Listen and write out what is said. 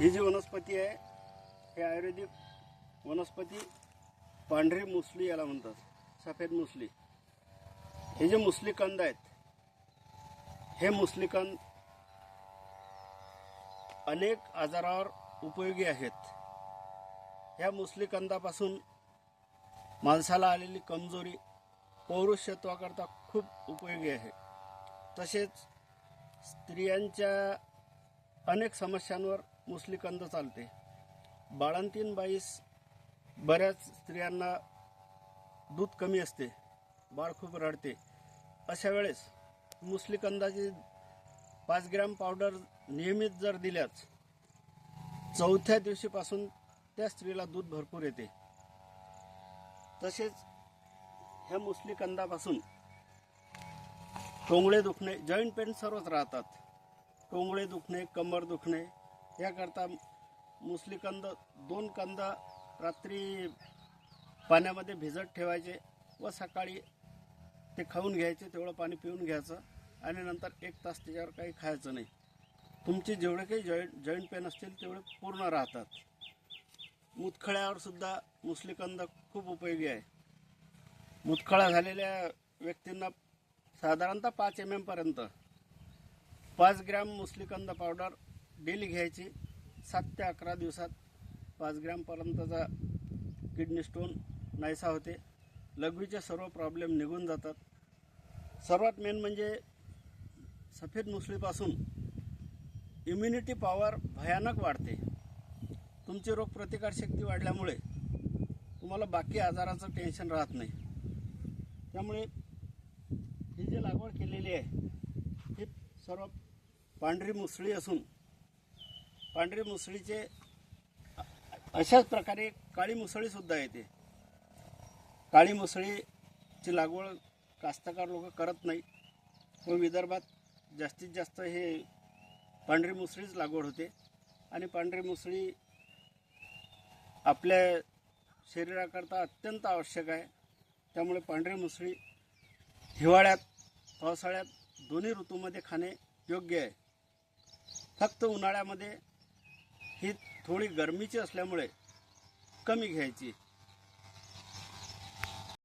ही जी वनस्पती आहे हे आयुर्वेदिक वनस्पती पांढरी मुसली याला म्हणतात सफेद मुसली. हे जे मुसली कंद आहेत हे मुसली कंद अनेक आजारावर उपयोगी आहेत. ह्या मुसली कंदापासून माणसाला आलेली कमजोरी पौरुषत्वाकरता खूप उपयोगी आहे. तसेच स्त्रियांच्या अनेक समस्यांवर मुसलीकंद चालते. बाळंतीन बाईस बऱ्याच स्त्रियांना दूध कमी असते बाळ खूप रडते. अशा वेळेस मुसलीकंदाची पाच ग्रॅम पावडर नियमित जर दिल्याच चौथ्या दिवशीपासून त्या स्त्रीला दूध भरपूर येते. तसेच ह्या मुसलीकंदापासून टोंगळे दुखणे जॉईंट पेन सर्वच राहतात. टोंगळे दुखणे कंबर दुखणे याकरता मुसलीकंद दोन कंद रात्री पाण्यामध्ये भिजत ठेवायचे व सकाळी ते खाऊन घ्यायचे तेवढं पाणी पिऊन घ्यायचं आणि नंतर एक तास त्याच्यावर काही खायचं नाही. तुमचे जेवढे काही जॉईंट जॉईंट पेन असतील तेवढे पूर्ण राहतात. मुतखळ्यावर सुद्धा मुसलीकंद खूप उपयोगी आहे. मुतखळा झालेल्या व्यक्तींना साधारणतः पाच एम एमपर्यंत पाच ग्रॅम मुसलीकंद पावडर डेली घ्यायची. सात ते अकरा दिवसात पाच ग्रॅमपर्यंतचा किडनी स्टोन नाहीसा होते. लघवीचे सर्व प्रॉब्लेम निघून जातात. सर्वात मेन म्हणजे सफेद मुसळीपासून इम्युनिटी पॉवर भयानक वाढते. तुमची रोगप्रतिकारशक्ती वाढल्यामुळे तुम्हाला बाकी आजाराचं टेन्शन राहत नाही. त्यामुळे ही जी लागवड केलेली आहे ही सर्व पांढरी मुसळी असून पांढरी मुसळीचे अशाच प्रकारे काळी मुसळीसुद्धा येते. काळी मुसळीची लागवड कास्तकार लोक करत नाही. व विदर्भात जास्तीत जास्त हे पांढरी मुसळीच लागवड होते. आणि पांढरी मुसळी आपल्या शरीराकरता अत्यंत आवश्यक आहे. त्यामुळे पांढरी मुसळी हिवाळ्यात पावसाळ्यात दोन्ही ऋतूमध्ये खाणे योग्य आहे. फक्त उन्हाळ्यामध्ये ही थोडी गरमीची असल्यामुळे कमी घ्यायची.